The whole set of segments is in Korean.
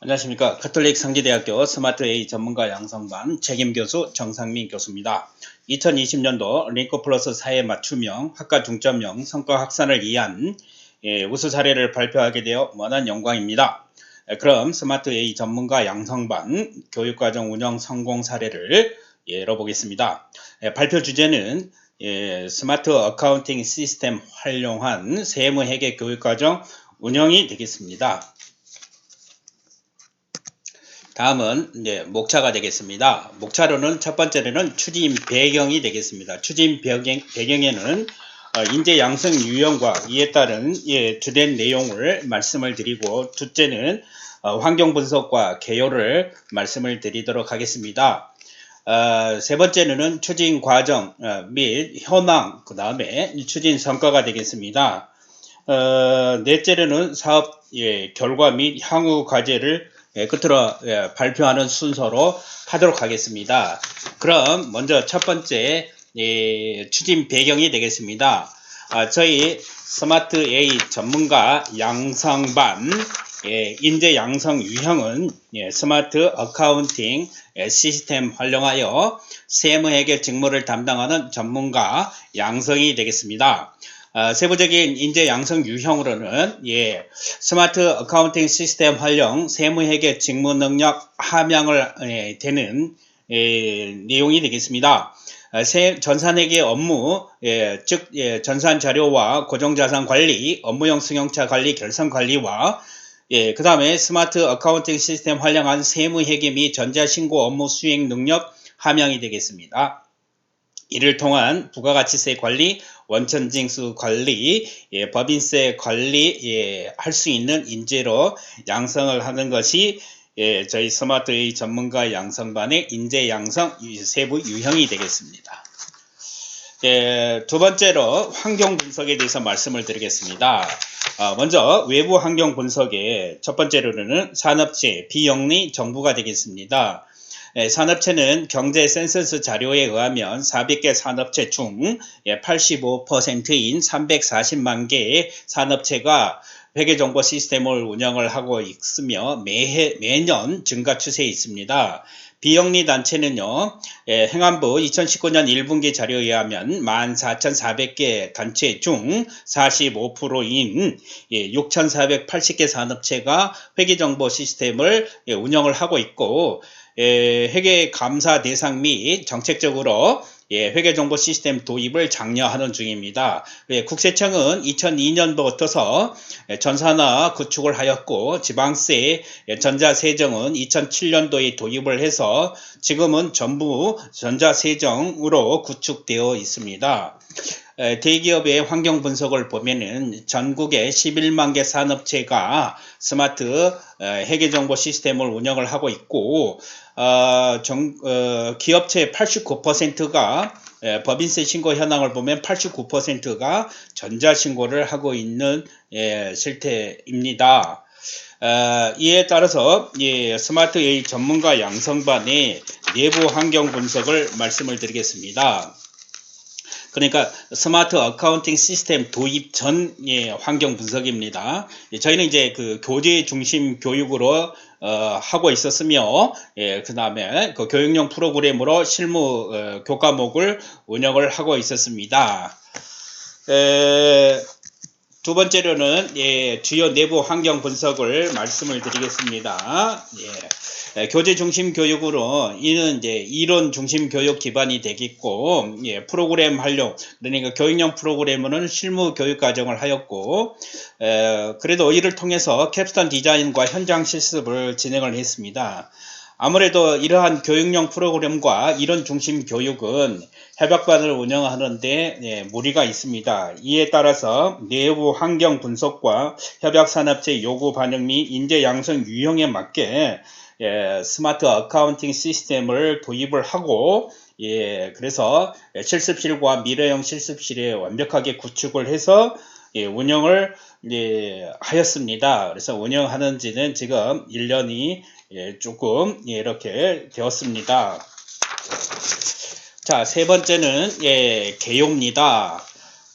안녕하십니까. 가톨릭 상지대학교 스마트 A 전문가 양성반 책임 교수 정상민 교수입니다. 2020년도 링크 플러스 사회 맞춤형 학과 중점형 성과 확산을 위한 예, 우수 사례를 발표하게 되어 무한한 영광입니다. 예, 그럼 스마트 A 전문가 양성반 교육과정 운영 성공 사례를 예, 열어보겠습니다. 예, 발표 주제는 예, 스마트 어카운팅 시스템 활용한 세무 회계 교육과정 운영이 되겠습니다. 다음은 이제 목차가 되겠습니다. 목차로는 첫 번째로는 추진 배경이 되겠습니다. 추진 배경, 배경에는 어, 인재 양성 유형과 이에 따른 예, 주된 내용을 말씀을 드리고 둘째는 어, 환경 분석과 개요를 말씀을 드리도록 하겠습니다. 어, 세 번째는 추진 과정 어, 및 현황 그 다음에 추진 성과가 되겠습니다. 어, 넷째로는 사업 예, 결과 및 향후 과제를 예, 끝으로 예, 발표하는 순서로 하도록 하겠습니다. 그럼 먼저 첫 번째 예, 추진 배경이 되겠습니다. 아, 저희 스마트 A 전문가 양성반 예, 인재 양성 유형은 예, 스마트 어카운팅 예, 시스템 활용하여 세무 해결 직무를 담당하는 전문가 양성이 되겠습니다. 어, 세부적인 인재 양성 유형으로는 예, 스마트 어카운팅 시스템 활용 세무회계 직무 능력 함양을 예, 되는 예, 내용이 되겠습니다. 어, 세, 전산회계 업무, 예, 즉 예, 전산 자료와 고정자산 관리, 업무용 승용차 관리, 결산 관리와 예, 그 다음에 스마트 어카운팅 시스템 활용한 세무회계 및 전자신고 업무 수행 능력 함양이 되겠습니다. 이를 통한 부가가치세 관리, 원천징수 관리, 예, 법인세 관리 예, 할 수 있는 인재로 양성을 하는 것이 예, 저희 스마트웨이 전문가 양성반의 인재 양성 세부 유형이 되겠습니다. 예, 두 번째로 환경 분석에 대해서 말씀을 드리겠습니다. 어, 먼저 외부 환경 분석의 첫 번째로는 산업체, 비영리 정부가 되겠습니다. 예, 산업체는 경제 센서스 자료에 의하면 400개 산업체 중 85%인 예, 340만 개의 산업체가 회계 정보 시스템을 운영을 하고 있으며 매해, 매년 증가 추세에 있습니다. 비영리 단체는요, 예, 행안부 2019년 1분기 자료에 의하면 14,400개 단체 중 45%인 예, 6,480개 산업체가 회계정보 시스템을 예, 운영을 하고 있고, 예, 회계 감사 대상 및 정책적으로 예, 회계정보 시스템 도입을 장려하는 중입니다. 예, 국세청은 2002년부터서 전산화 구축을 하였고 지방세 예, 전자세정은 2007년도에 도입을 해서 지금은 전부 전자세정으로 구축되어 있습니다. 대기업의 환경 분석을 보면은 전국에 11만 개 산업체가 스마트 회계정보 시스템을 운영을 하고 있고 어, 정, 어, 기업체 89%가 예, 법인세 신고 현황을 보면 89%가 전자신고를 하고 있는 예, 실태입니다. 어, 이에 따라서 예, 스마트 A 전문가 양성반의 내부 환경 분석을 말씀을 드리겠습니다. 그러니까 스마트 어카운팅 시스템 도입 전 예, 환경 분석입니다. 예, 저희는 이제 그 교재 중심 교육으로 어, 하고 있었으며, 예, 그 다음에 그 교육용 프로그램으로 실무 어, 교과목을 운영을 하고 있었습니다. 에, 두 번째로는 예, 주요 내부 환경 분석을 말씀을 드리겠습니다. 예. 교재 중심 교육으로 이는 이제 이론 중심 교육 기반이 되겠고 예, 프로그램 활용 그러니까 교육용 프로그램은 실무 교육 과정을 하였고 에, 그래도 이를 통해서 캡스톤 디자인과 현장 실습을 진행을 했습니다. 아무래도 이러한 교육용 프로그램과 이론 중심 교육은 협약반을 운영하는데 예, 무리가 있습니다. 이에 따라서 내부 환경 분석과 협약산업체 요구 반영 및 인재 양성 유형에 맞게 예, 스마트 어카운팅 시스템을 도입을 하고 예, 그래서 실습실과 미래형 실습실에 완벽하게 구축을 해서 예, 운영을 예, 하였습니다. 그래서 운영하는 지는 지금 1년이 예, 조금 예, 이렇게 되었습니다. 자, 세 번째는 예, 개요입니다.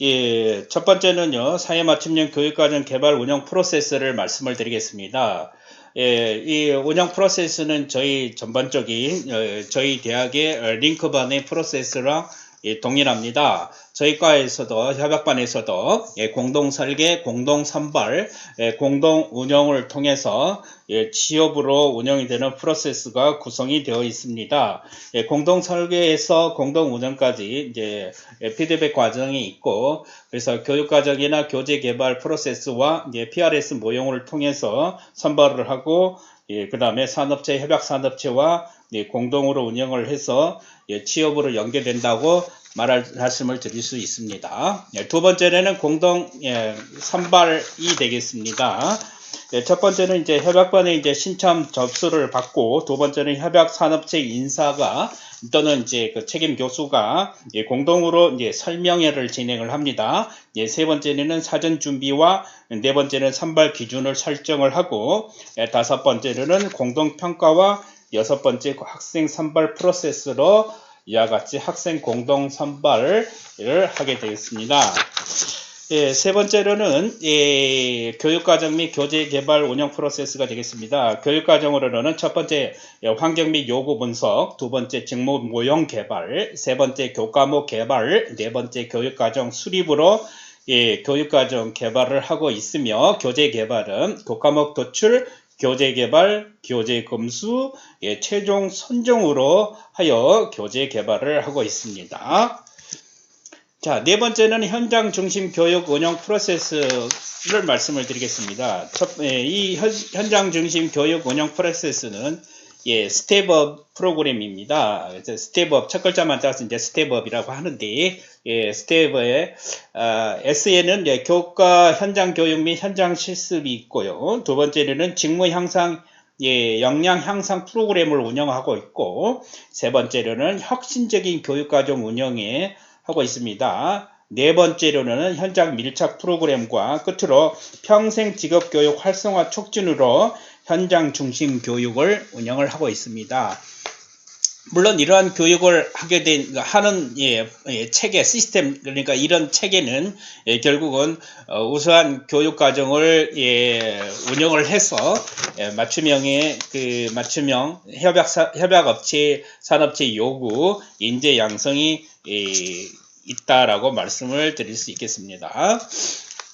예, 첫 번째는요, 사회 맞춤형 교육과정 개발 운영 프로세스를 말씀을 드리겠습니다. 예, 이 운영 프로세스는 저희 전반적인 어, 저희 대학의 어, 링크반의 프로세스랑 예, 동일합니다. 저희 과에서도 협약반에서도 예, 공동 설계, 공동 선발, 예, 공동 운영을 통해서 예, 취업으로 운영이 되는 프로세스가 구성이 되어 있습니다. 예, 공동 설계에서 공동 운영까지 이제 예, 피드백 과정이 있고 그래서 교육 과정이나 교재 개발 프로세스와 이제 PRS 모형을 통해서 선발을 하고 예, 그 다음에 산업체 협약 산업체와 예, 공동으로 운영을 해서 예, 취업으로 연계된다고 말할 말씀을 드릴 수 있습니다. 예, 두 번째는 공동 예, 선발이 되겠습니다. 예, 첫 번째는 이제 협약반에 이제 신청 접수를 받고 두 번째는 협약 산업체 인사가 또는 이제 그 책임 교수가 예, 공동으로 이제 설명회를 진행을 합니다. 예, 세 번째는 사전 준비와 네 번째는 선발 기준을 설정을 하고 예, 다섯 번째는 공동 평가와 여섯 번째 학생 선발 프로세스로 이와 같이 학생 공동 선발을 하게 되겠습니다. 예, 세 번째로는 예, 교육과정 및 교재 개발 운영 프로세스가 되겠습니다. 교육과정으로는 첫 번째 예, 환경 및 요구 분석, 두 번째 직무 모형 개발, 세 번째 교과목 개발, 네 번째 교육과정 수립으로 예, 교육과정 개발을 하고 있으며 교재 개발은 교과목 도출, 교재 개발, 교재 검수, 예, 최종 선정으로 하여 교재 개발을 하고 있습니다. 자, 네 번째는 현장 중심 교육 운영 프로세스를 말씀을 드리겠습니다. 첫, 예, 이 현, 현장 중심 교육 운영 프로세스는 예, 스텝업 프로그램입니다. 스텝업 첫 글자만 따서 이제 스텝업이라고 하는데 예, 스텝업에 아, SN은 예, 교과 현장 교육 및 현장 실습이 있고요. 두 번째는 직무 향상 예, 역량 향상 프로그램을 운영하고 있고 세 번째로는 혁신적인 교육과정 운영에 하고 있습니다. 네 번째로는 현장 밀착 프로그램과 끝으로 평생 직업 교육 활성화 촉진으로 현장 중심 교육을 운영을 하고 있습니다. 물론 이러한 교육을 하게 된 하는 예, 예, 체계 시스템 그러니까 이런 체계는 예, 결국은 어, 우수한 교육 과정을 예, 운영을 해서 예, 맞춤형의 그 맞춤형 협약 사, 협약 업체 산업체 요구 인재 양성이 예, 있다라고 말씀을 드릴 수 있겠습니다.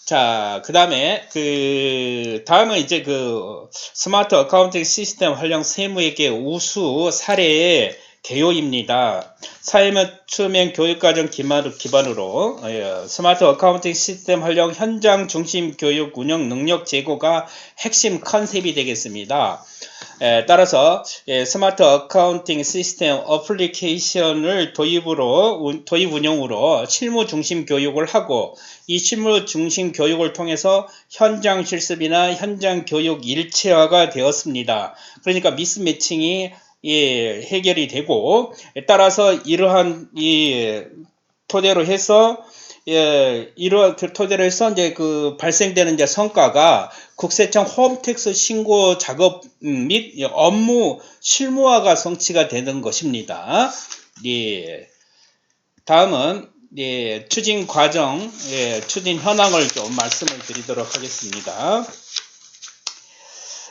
자, 그 다음에, 그, 다음은 이제 그, 스마트 어카운팅 시스템 활용 세무회계 우수 사례의 개요입니다. 사회맞춤형 교육과정 기반으로 어, 스마트 어카운팅 시스템 활용 현장 중심 교육 운영 능력 제고가 핵심 컨셉이 되겠습니다. 에, 따라서 예, 스마트 어카운팅 시스템 어플리케이션을 도입으로 운- 도입 운영으로 실무 중심 교육을 하고 이 실무 중심 교육을 통해서 현장 실습이나 현장 교육 일체화가 되었습니다. 그러니까 미스 매칭이 예, 해결이 되고 따라서 이러한 이 토대로 해서 예, 이러한 그 토대로 해서 이제 그 발생되는 이제 성과가 국세청 홈택스 신고 작업 음, 및 업무 실무화가 성취가 되는 것입니다. 예. 다음은 예, 추진 과정, 예, 추진 현황을 좀 말씀을 드리도록 하겠습니다.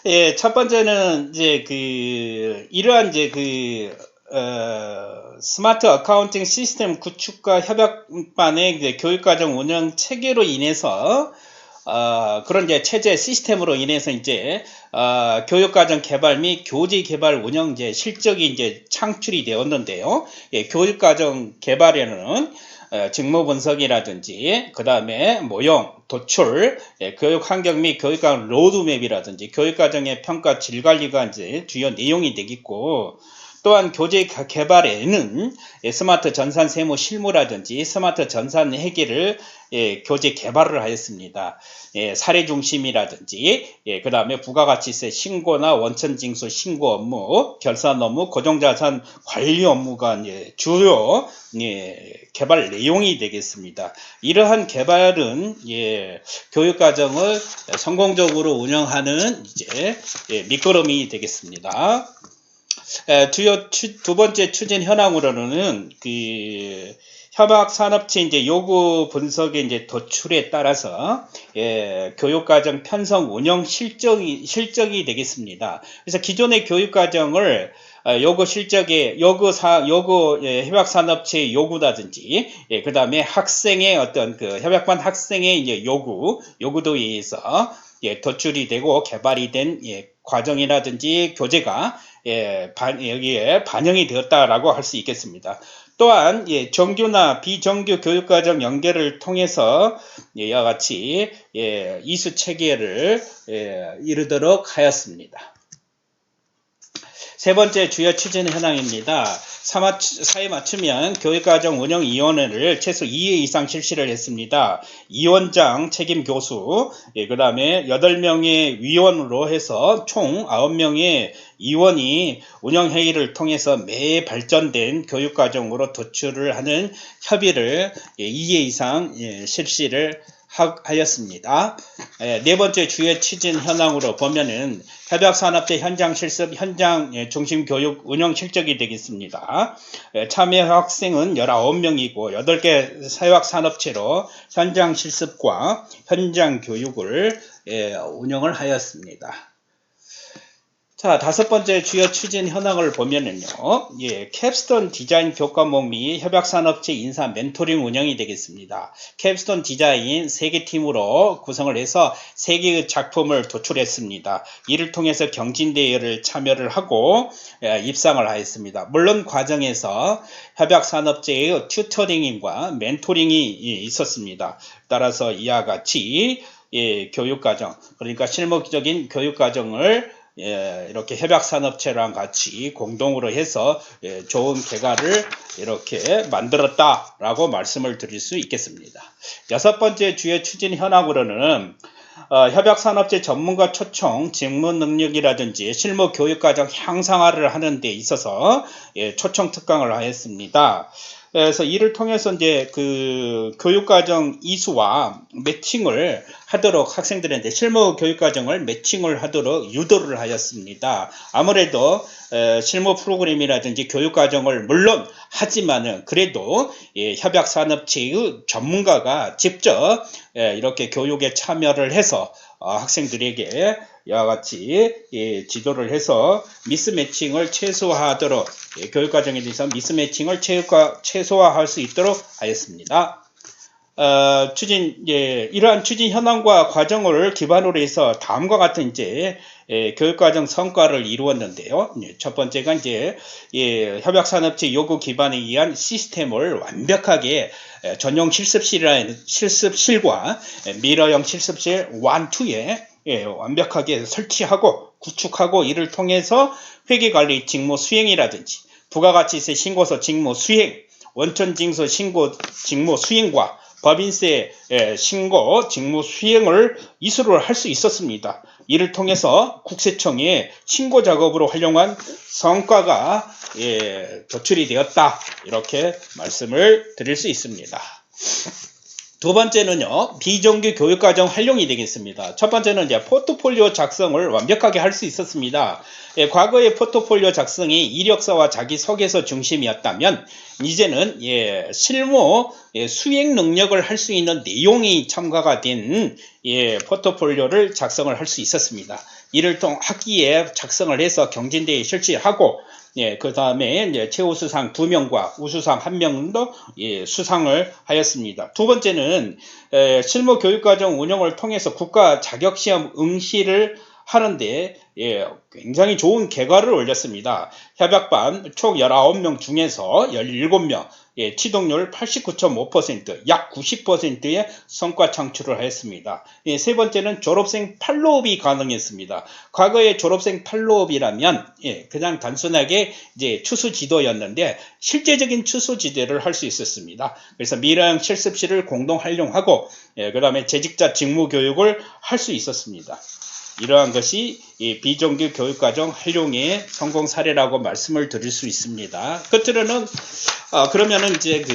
예, 첫 번째는 이제 그 이러한 이제 그 어, 스마트 어카운팅 시스템 구축과 협약반의 이제 교육과정 운영 체계로 인해서 어, 그런 이제 체제 시스템으로 인해서 이제 어, 교육과정 개발 및 교재 개발 운영 이제 실적이 이제 창출이 되었는데요. 예, 교육과정 개발에는 어, 직무 분석이라든지 그 다음에 모형, 도출, 예, 교육 환경 및 교육과정 로드맵이라든지 교육과정의 평가 질 관리가 이제 주요 내용이 되겠고 또한 교재 가- 개발에는 예, 스마트 전산 세무 실무라든지 스마트 전산 회계를 예, 교재 개발을 하였습니다. 예, 사례 중심이라든지 예, 그 다음에 부가가치세 신고나 원천징수 신고 업무, 결산 업무, 고정자산 관리 업무가 이제 주요 예, 개발 내용이 되겠습니다. 이러한 개발은 예, 교육과정을 성공적으로 운영하는 이제 예, 밑거름이 되겠습니다. 에, 주요 추- 두 번째 추진 현황으로는 그 협약 산업체 이제 요구 분석의 이제 도출에 따라서 예, 교육과정 편성 운영 실적이 실적이 되겠습니다. 그래서 기존의 교육과정을 어, 요구 실적에 요구 사 요구 예, 협약 산업체 요구라든지 예, 그다음에 학생의 어떤 그 협약반 학생의 이제 요구 요구도에 의해서 예, 도출이 되고 개발이 된 예, 과정이라든지 교재가 예, 반, 여기에 반영이 되었다라고 할 수 있겠습니다. 또한 예, 정규나 비정규 교육과정 연계를 통해서 예, 이와 같이 예, 이수 체계를 예, 이루도록 하였습니다. 세 번째 주요 추진 현황입니다. 사회 맞추면 교육과정 운영위원회를 최소 2회 이상 실시를 했습니다. 위원장 책임 교수, 예, 그 다음에 8명의 위원으로 해서 총 9명의 위원이 운영회의를 통해서 매 발전된 교육과정으로 도출을 하는 협의를 예, 2회 이상 예, 실시를 하- 하였습니다. 예, 네 번째 주요 추진 현황으로 보면은 협약산업체 현장 실습, 현장 예, 중심 교육 운영 실적이 되겠습니다. 예, 참여 학생은 19명이고 8개 사회학산업체로 현장 실습과 현장 교육을 예, 운영을 하였습니다. 자, 다섯 번째 주요 추진 현황을 보면은요, 예, 캡스톤 디자인 교과목 및 협약산업체 인사 멘토링 운영이 되겠습니다. 캡스톤 디자인 세개 팀으로 구성을 해서 세 개의 작품을 도출했습니다. 이를 통해서 경진대회를 참여를 하고 예, 입상을 하였습니다. 물론 과정에서 협약산업체의 튜터링과 멘토링이 예, 있었습니다. 따라서 이와 같이 예, 교육과정, 그러니까 실무적인 교육과정을 예, 이렇게 협약산업체랑 같이 공동으로 해서 예, 좋은 개가를 이렇게 만들었다라고 말씀을 드릴 수 있겠습니다. 여섯 번째 주요 추진 현황으로는 어, 협약산업체 전문가 초청 직무 능력이라든지 실무 교육 과정 향상화를 하는 데 있어서 예, 초청 특강을 하였습니다. 그래서 이를 통해서 이제 그 교육과정 이수와 매칭을 하도록 학생들한테 실무 교육과정을 매칭을 하도록 유도를 하였습니다. 아무래도 에, 실무 프로그램이라든지 교육과정을 물론 하지만은 그래도 예, 협약산업체의 전문가가 직접 예, 이렇게 교육에 참여를 해서 어, 학생들에게 이와 같이 예, 지도를 해서 미스매칭을 최소화하도록 예, 교육과정에 대해서 미스매칭을 최소화, 최소화할 수 있도록 하였습니다. 어, 추진 예, 이러한 추진 현황과 과정을 기반으로 해서 다음과 같은 이제 예, 교육과정 성과를 이루었는데요. 예, 첫 번째가 이제 예, 협약산업체 요구 기반에 의한 시스템을 완벽하게 예, 전용 실습실이라는 실습실과 예, 미러형 실습실 1, 2에 예, 완벽하게 설치하고 구축하고 이를 통해서 회계관리 직무 수행이라든지 부가가치세 신고서 직무 수행, 원천징수 신고 직무 수행과 법인세 예, 신고 직무 수행을 이수를 할 수 있었습니다. 이를 통해서 국세청의 신고 작업으로 활용한 성과가 예, 도출이 되었다. 이렇게 말씀을 드릴 수 있습니다. 두 번째는요, 비정규 교육과정 활용이 되겠습니다. 첫 번째는 이제 포트폴리오 작성을 완벽하게 할 수 있었습니다. 예, 과거의 포트폴리오 작성이 이력서와 자기소개서 중심이었다면, 이제는 예, 실무 예, 수행 능력을 할 수 있는 내용이 첨가가 된 예, 포트폴리오를 작성을 할 수 있었습니다. 이를 통 학기에 작성을 해서 경진대회 실시하고 예, 그 다음에 이제 최우 수상 두 명과 우수상 한 명도 예, 수상을 하였습니다. 두 번째는 에, 실무 교육과정 운영을 통해서 국가 자격시험 응시를 하는데 예, 굉장히 좋은 결과를 올렸습니다. 협약반 총 19명 중에서 17명, 예, 취득률 89.5%, 약 90%의 성과 창출을 했습니다. 예, 세 번째는 졸업생 팔로업이 가능했습니다. 과거의 졸업생 팔로업이라면 예, 그냥 단순하게 이제 추수 지도였는데 실제적인 추수 지도를 할 수 있었습니다. 그래서 미래형 실습실을 공동 활용하고 예, 그다음에 재직자 직무 교육을 할 수 있었습니다. 이러한 것이 이 비정규 교육과정 활용의 성공 사례라고 말씀을 드릴 수 있습니다. 끝으로는 어, 그러면은 이제 그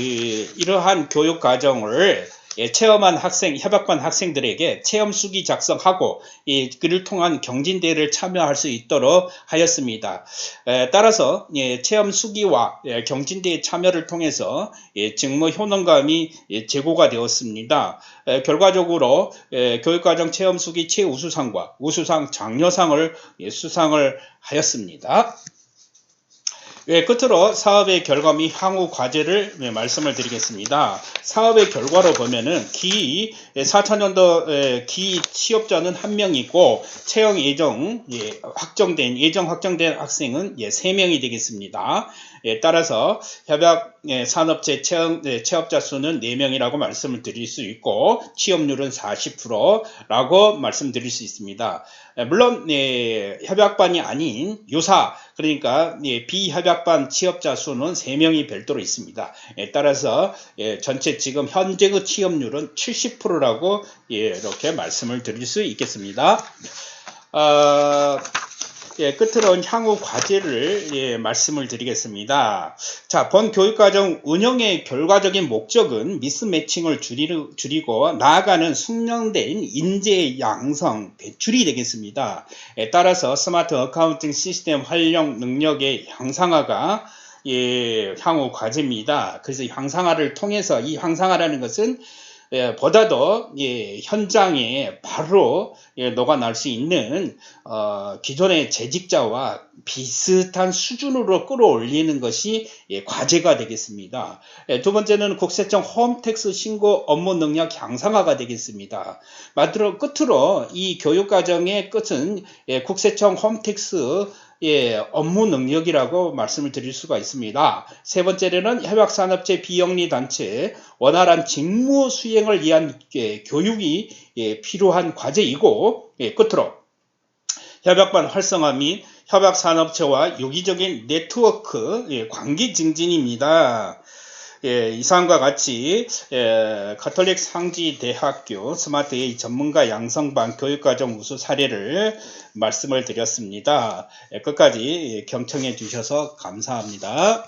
이러한 교육 과정을 예, 체험한 학생, 협약반 학생들에게 체험 수기 작성하고 이 그를 통한 경진대회를 참여할 수 있도록 하였습니다. 에, 따라서 예, 체험 수기와 예, 경진대회 참여를 통해서 예, 직무 효능감이 예, 제고가 되었습니다. 에, 결과적으로 예, 교육과정 체험 수기 최우수상과 우수상 장려상을 예, 수상을 하였습니다. 예, 끝으로 사업의 결과 및 향후 과제를 예, 말씀을 드리겠습니다. 사업의 결과로 보면은 기 4천년도 예, 기 취업자는 한 명이고 채용 예정 예, 확정된 예정 확정된 학생은 예, 세 명이 되겠습니다. 예, 따라서 협약 예, 산업체 채용, 예, 취업자 수는 4명이라고 말씀을 드릴 수 있고 취업률은 40%라고 말씀드릴 수 있습니다. 예, 물론 예, 협약반이 아닌 유사 그러니까 예, 비협약반 취업자 수는 3명이 별도로 있습니다. 예, 따라서 예, 전체 지금 현재의 취업률은 70%라고 예, 이렇게 말씀을 드릴 수 있겠습니다. 어, 예, 끝으로 향후 과제를 예, 말씀을 드리겠습니다. 자, 본 교육과정 운영의 결과적인 목적은 미스매칭을 줄이르, 줄이고 나아가는 숙련된 인재 양성 배출이 되겠습니다. 에 따라서 스마트 어카운팅 시스템 활용 능력의 향상화가 예, 향후 과제입니다. 그래서 향상화를 통해서 이 향상화라는 것은 예, 보다도 예, 현장에 바로 예, 녹아날 수 있는 어, 기존의 재직자와 비슷한 수준으로 끌어올리는 것이 예, 과제가 되겠습니다. 예, 두 번째는 국세청 홈택스 신고 업무 능력 향상화가 되겠습니다. 마지막 끝으로 이 교육과정의 끝은 예, 국세청 홈택스 예, 업무 능력이라고 말씀을 드릴 수가 있습니다. 세 번째로는 협약산업체 비영리 단체 원활한 직무 수행을 위한 예, 교육이 예, 필요한 과제이고 예, 끝으로 협약반 활성화 및 협약산업체와 유기적인 네트워크 예, 관계 증진입니다. 예, 이상과 같이 예, 가톨릭 상지대학교 스마트 A 전문가 양성반 교육과정 우수 사례를 말씀을 드렸습니다. 예, 끝까지 경청해 주셔서 감사합니다.